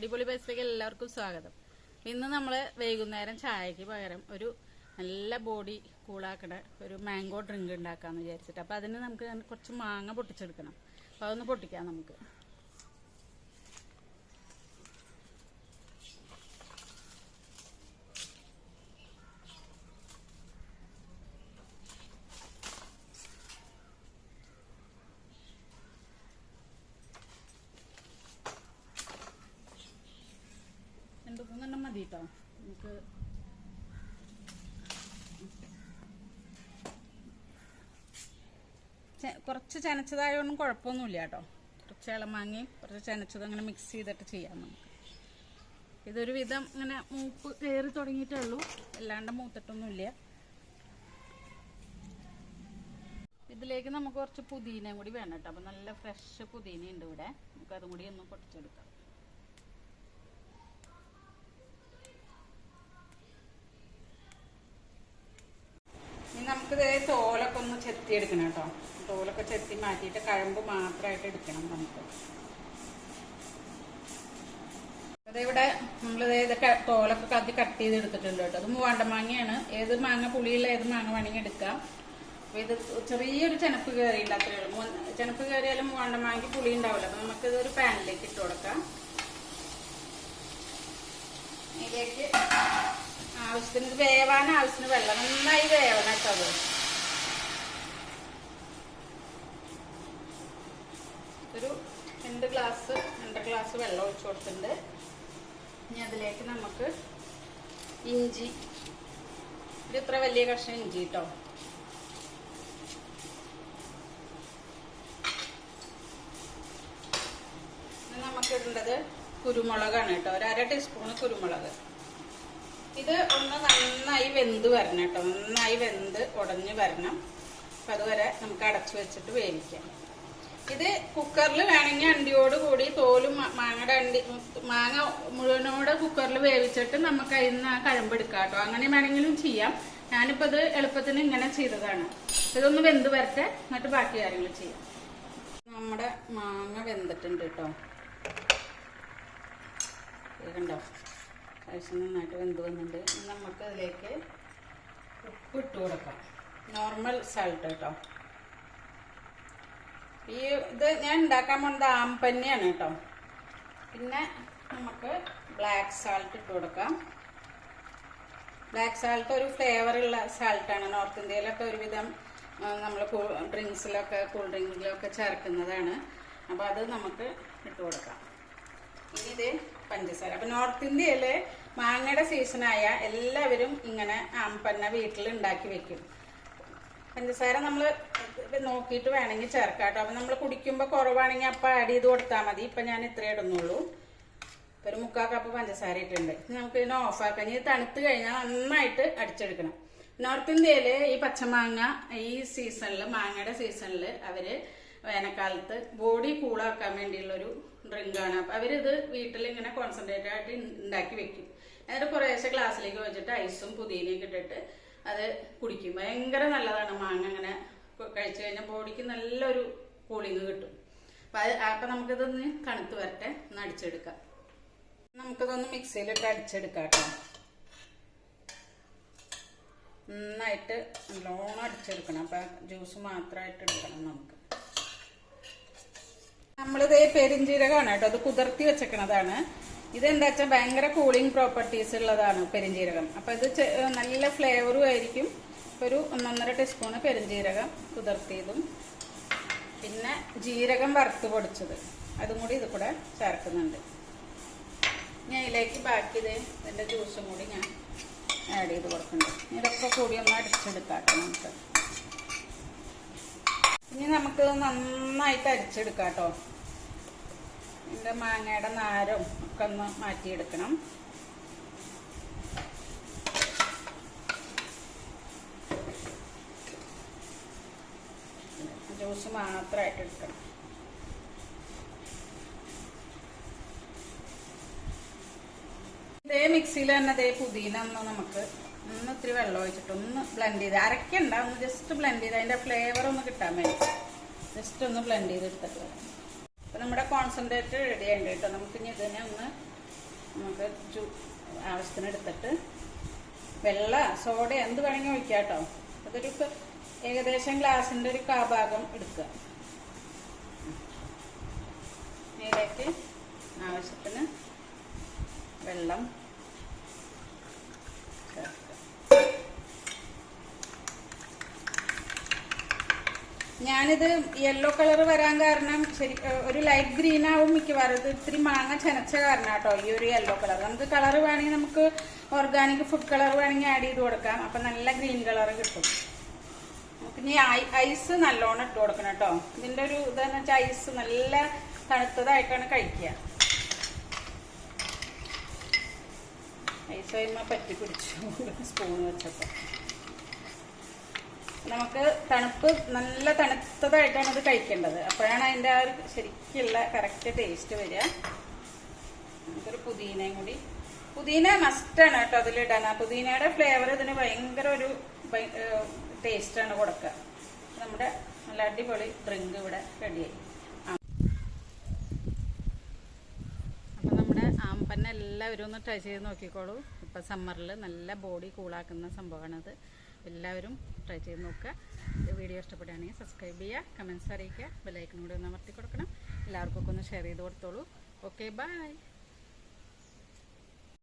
അടിപൊളി പൈസയ്ക്ക് എല്ലാവർക്കും സ്വാഗതം. ഇന്ന് നമ്മൾ വൈകുന്നേരം ചായക്ക് പകരം ഒരു നല്ല ബോഡി കൂളാക്കണ ഒരു മാംഗോ ഡ്രിങ്ക് ഉണ്ടാക്കാമെന്ന് വിചാരിച്ചിട്ട്. അപ്പോൾ അതിന് നമുക്ക് കുറച്ച് മാങ്ങ പൊട്ടിച്ചെടുക്കണം. അപ്പം അതൊന്ന് പൊട്ടിക്കാം നമുക്ക് രണ്ട് മൂന്നെണ്ണം മതി നമുക്ക് കുറച്ച് ചനച്ചതായതുകൊണ്ടും കുഴപ്പമൊന്നുമില്ല കേട്ടോ. കുറച്ച് ഇളമാങ്ങയും കുറച്ച് ചനച്ചതും അങ്ങനെ മിക്സ് ചെയ്തിട്ട് ചെയ്യാം നമുക്ക്. ഇതൊരു വിധം ഇങ്ങനെ മൂപ്പ് കയറി തുടങ്ങിയിട്ടേ ഉള്ളൂ. അല്ലാണ്ട് മൂത്തിട്ടൊന്നുമില്ല. ഇതിലേക്ക് നമുക്ക് കുറച്ച് പുതിനയും കൂടി വേണം കേട്ടോ. അപ്പം നല്ല ഫ്രഷ് പുതിന ഉണ്ട് ഇവിടെ. നമുക്ക് അതും കൂടി ഒന്ന് പൊട്ടിച്ചെടുക്കാം ഇനി നമുക്ക് ഇതേ തോലൊക്കെ ഒന്ന് ചെത്തി എടുക്കണം കേട്ടോ. തോലൊക്കെ ചെത്തി മാറ്റിയിട്ട് കഴമ്പ് മാത്രമായിട്ട് എടുക്കണം നമുക്ക്. അതിവിടെ നമ്മളിത് ഇതൊക്കെ തോലൊക്കെ കത്തി കട്ട് ചെയ്ത് എടുത്തിട്ടുണ്ട് കേട്ടോ. അത് മൂവാണ്ട മാങ്ങയാണ്. ഏത് മാങ്ങ പുളിയുള്ള ഏത് മാങ്ങ വേണമെങ്കിൽ എടുക്കാം. അപ്പൊ ഇത് ചെറിയൊരു ചെനപ്പ് കയറിയില്ല അത്രയേ ഉള്ളൂ. ചെനപ്പ് കയറിയാലും മൂവാണ്ട മാങ്ങയ്ക്ക് പുളി ഉണ്ടാവില്ല. അപ്പൊ നമുക്ക് ഇതൊരു പാനിലേക്ക് ഇട്ട് കൊടുക്കാം. ഇതിലേക്ക് ആവശ്യത്തിന് ഇത് വേവാൻ ആവശ്യത്തിന് വെള്ളം. നന്നായി വേവണം കേട്ടോ ഒരു രണ്ട് ഗ്ലാസ് രണ്ട് ഗ്ലാസ് വെള്ളം ഒഴിച്ചു കൊടുത്തിട്ടുണ്ട്. ഇനി അതിലേക്ക് നമുക്ക് ഇഞ്ചി. ഇത് ഇത്ര വലിയ കഷ്ണം ഇഞ്ചി കേട്ടോ നമുക്ക് ഇടേണ്ടത് കുരുമുളകാണ് കേട്ടോ. ഒരു അര ടീസ്പൂൺ കുരുമുളക്. ഇത് ഒന്ന് നന്നായി വെന്ത് വരണം കേട്ടോ. നന്നായി വെന്ത് ഉടഞ്ഞ് വരണം. അപ്പം അതുവരെ നമുക്ക് അടച്ചു വെച്ചിട്ട് വേവിക്കാം. ഇത് കുക്കറിൽ വേണമെങ്കിൽ അണ്ടിയോട് കൂടി തോലും മാങ്ങയുടെ അണ്ടി മാങ്ങ മുഴുവനോടെ കുക്കറിൽ വേവിച്ചിട്ട് നമുക്ക് അതിൽ നിന്ന് ആ കഴമ്പ് എടുക്കാം കേട്ടോ. അങ്ങനെ വേണമെങ്കിലും ചെയ്യാം. ഞാനിപ്പോൾ ഇത് എളുപ്പത്തിന് ഇങ്ങനെ ചെയ്തതാണ്. ഇതൊന്ന് വെന്ത് വരട്ടെ. എന്നിട്ട് ബാക്കി കാര്യങ്ങൾ ചെയ്യാം. നമ്മുടെ മാങ്ങ വെന്തിട്ടുണ്ട് കേട്ടോ. കണ്ടോ? അത്യാവശ്യം നന്നായിട്ട് വെന്ത് വന്നിട്ടുണ്ട്. ഇനി നമുക്ക് അതിലേക്ക് ഉപ്പ് ഇട്ട് കൊടുക്കാം. നോർമൽ സാൾട്ട് കേട്ടോ. ഈ ഇത് ഞാൻ ഉണ്ടാക്കാൻ പോകുന്നത് ആമ്പന്നെയാണ് കേട്ടോ. പിന്നെ നമുക്ക് ബ്ലാക്ക് സാൾട്ട് ഇട്ട് കൊടുക്കാം. ബ്ലാക്ക് സാൾട്ട് ഒരു ഫ്ലേവറുള്ള സാൾട്ടാണ് നോർത്ത് ഇന്ത്യയിലൊക്കെ ഒരുവിധം നമ്മൾ കൂൾ ഡ്രിങ്ക്സിലൊക്കെ കൂൾ ഡ്രിങ്കിലൊക്കെ ചേർക്കുന്നതാണ്. അപ്പോൾ അത് നമുക്ക് ഇട്ട് കൊടുക്കാം. ഇനി ഇത് പഞ്ചസാര. അപ്പോൾ നോർത്ത് ഇന്ത്യയിൽ മാങ്ങയുടെ സീസണായ എല്ലാവരും ഇങ്ങനെ ആമ്പന്ന വീട്ടിൽ ഉണ്ടാക്കി വെക്കും. പഞ്ചസാര നമ്മൾ നോക്കിയിട്ട് വേണമെങ്കിൽ ചേർക്കാം കേട്ടോ. അപ്പം നമ്മൾ കുടിക്കുമ്പോൾ കുറവാണെങ്കിൽ അപ്പം ആഡ് ചെയ്ത് കൊടുത്താൽ മതി. ഇപ്പം ഞാൻ ഇത്രയേ ഇടുന്നുള്ളൂ. ഒരു മുക്കാൽ കപ്പ് പഞ്ചസാര ഇട്ടുണ്ട് നമുക്ക് ഇതിനെ ഓഫാക്കാം ഇനി തണുത്ത് കഴിഞ്ഞാൽ നന്നായിട്ട് അടിച്ചെടുക്കണം. നോർത്ത് ഇന്ത്യയിൽ ഈ പച്ചമാങ്ങ ഈ സീസണിൽ മാങ്ങയുടെ സീസണിൽ അവർ വേനൽക്കാലത്ത് ബോഡി കൂളാക്കാൻ വേണ്ടിയുള്ളൊരു ഡ്രിങ്കാണ് അപ്പൊ അവരിത് വീട്ടിൽ ഇങ്ങനെ കോൺസെൻട്രേറ്റ് ആയിട്ട് ഉണ്ടാക്കി വെക്കും. എന്നിട്ട് കുറേശ്ശെ ഗ്ലാസ്സിലേക്ക് വെച്ചിട്ട് ഐസും പുതിനയൊക്കെ ഇട്ടിട്ട് അത് കുടിക്കും. ഭയങ്കര നല്ലതാണ്. മാങ്ങ അങ്ങനെ കഴിച്ചു കഴിഞ്ഞാൽ ബോഡിക്ക് നല്ലൊരു കൂളിങ് കിട്ടും. അപ്പൊ അത് അപ്പൊ നമുക്കിതൊന്ന് തണുത്ത് വരട്ടെ. ഒന്ന് അടിച്ചെടുക്കാം. നമുക്കിതൊന്ന് മിക്സിയിലിട്ട് അടിച്ചെടുക്കാം കേട്ടോ. നന്നായിട്ട് നല്ലോണം അടിച്ചെടുക്കണം. അപ്പൊ ജ്യൂസ് മാത്രമായിട്ട് എടുക്കണം നമുക്ക്. നമ്മളിത് പെരിഞ്ജീരകമാണ് കേട്ടോ. അത് കുതിർത്തി വെച്ചേക്കണതാണ്. ഇതെന്താ വെച്ചാൽ ഭയങ്കര കൂളിംഗ് പ്രോപ്പർട്ടീസ് ഉള്ളതാണ് പെരിഞ്ജീരകം അപ്പൊ ഇത് നല്ല ഫ്ലേവറും ആയിരിക്കും. ഒരു ഒന്നൊന്നര ടീസ്പൂണ് പെരിഞ്ജീരകം കുതിർത്തിയതും. പിന്നെ ജീരകം വറുത്ത് പൊടിച്ചത്. അതും കൂടി ഇത് കൂടെ ചേർക്കുന്നുണ്ട്. ഞാൻ ഇതിലേക്ക് ബാക്കി ഇത് ഇതിന്റെ ജ്യൂസും കൂടി ഞാൻ ആഡ് ചെയ്ത് കൊടുക്കുന്നുണ്ട്. ഇതൊക്കെ കൂടി ഒന്ന് അടിച്ചെടുക്കാം നമുക്ക്. ഇനി നമുക്ക് നന്നായിട്ട് അരിച്ചെടുക്കാം കേട്ടോ എന്റെ മാങ്ങയുടെ നാരും ഒക്കെ ഒന്ന് മാറ്റിയെടുക്കണം. ജ്യൂസ് മാത്രമായിട്ട് എടുക്കണം. ഇതേ മിക്സിയിൽ തന്നെ ഇതേ പുതിന ഒന്ന് നമുക്ക് ഒന്ന് ഇത്തിരി വെള്ളം ഒഴിച്ചിട്ട് ഒന്ന് ബ്ലെൻഡ് ചെയ്ത് അരക്കണ്ട ഒന്ന് ജസ്റ്റ് ബ്ലെൻഡ് ചെയ്ത് അതിന്റെ ഫ്ലേവർ ഒന്ന് കിട്ടാൻ വേണ്ടി. ജസ്റ്റ് ഒന്ന് ബ്ലെൻഡ് ചെയ്ത് എടുത്തിട്ട്. വരാം അപ്പോൾ നമ്മുടെ കോൺസെൻട്രേറ്റ് റെഡി ആയിട്ട് കേട്ടോ. നമുക്ക് ഇനി ഇതിനെ ഒന്ന് നമുക്ക് ജൂ ആവശ്യത്തിന് എടുത്തിട്ട് വെള്ള സോഡ എന്ത് വേണമെങ്കിൽ ഒഴിക്കാം കേട്ടോ. അതൊരു ഏകദേശം ഗ്ലാസിന്റെ ഒരു കാഭാഗം എടുക്കുക. ആവശ്യത്തിന് വെള്ളം ഞാനിത് യെല്ലോ കളർ വരാൻ കാരണം ശരി ഒരു ലൈറ്റ് ഗ്രീൻ ആവും മിക്കവാറും. ഇത് ഇത്തിരി മാങ്ങ ചനച്ച കാരണം കേട്ടോ ഈ ഒരു യെല്ലോ കളർ നമുക്ക് കളർ വേണമെങ്കിൽ നമുക്ക് ഓർഗാനിക് ഫുഡ് കളർ വേണമെങ്കിൽ ആഡ് ചെയ്ത് കൊടുക്കാം. അപ്പം നല്ല ഗ്രീൻ കളർ കിട്ടും. പിന്നെ ഐസ് നല്ലോണം ഇട്ട് കൊടുക്കണം കേട്ടോ ഇതിന്റെ ഒരു ഇതെന്ന് വെച്ചാൽ ഐസ് നല്ല തണുത്തതായിട്ടാണ് കഴിക്കുക. ഐസ് കഴിയുമ്പോൾ പറ്റി പിടിച്ചു സ്പൂൺ വെച്ചപ്പോൾ നമുക്ക് തണുപ്പ് നല്ല തണുത്തതായിട്ടാണ് ഇത് കഴിക്കേണ്ടത്. അപ്പോഴാണ് അതിന്റെ ആ ഒരു ശരിക്കുള്ള കറക്റ്റ് ടേസ്റ്റ് വരിക. നമുക്കൊരു പുതിനയും കൂടി. പുതിന മസ്റ്റാണ് കേട്ടോ അതിലിടാൻ. ആ പുതിനയുടെ ഫ്ലേവർ ഇതിന് ഭയങ്കര ഒരു ടേസ്റ്റാണ് കൊടുക്കുക. നമ്മുടെ നല്ല അടിപൊളി ഡ്രിങ്ക് ഇവിടെ റെഡിയായി അപ്പം നമ്മുടെ ആമ്പന്നെ എല്ലാവരും ഒന്ന് ട്രൈ ചെയ്ത് നോക്കിക്കോളൂ. ഇപ്പം സമ്മറിൽ നല്ല ബോഡി കൂളാക്കുന്ന സംഭവമാണത്. എല്ലാവരും ട്രൈ ചെയ്ത് നോക്കുക. വീഡിയോ ഇഷ്ടപ്പെടുകയാണെങ്കിൽ സബ്സ്ക്രൈബ് ചെയ്യുക കമൻസ് അറിയിക്കുക ബെല്ലൈക്കനോട് ഒന്ന് അമർത്തി കൊടുക്കണം. എല്ലാവർക്കും ഒക്കെ ഒന്ന് ഷെയർ ചെയ്ത് കൊടുത്തോളൂ. Okay bye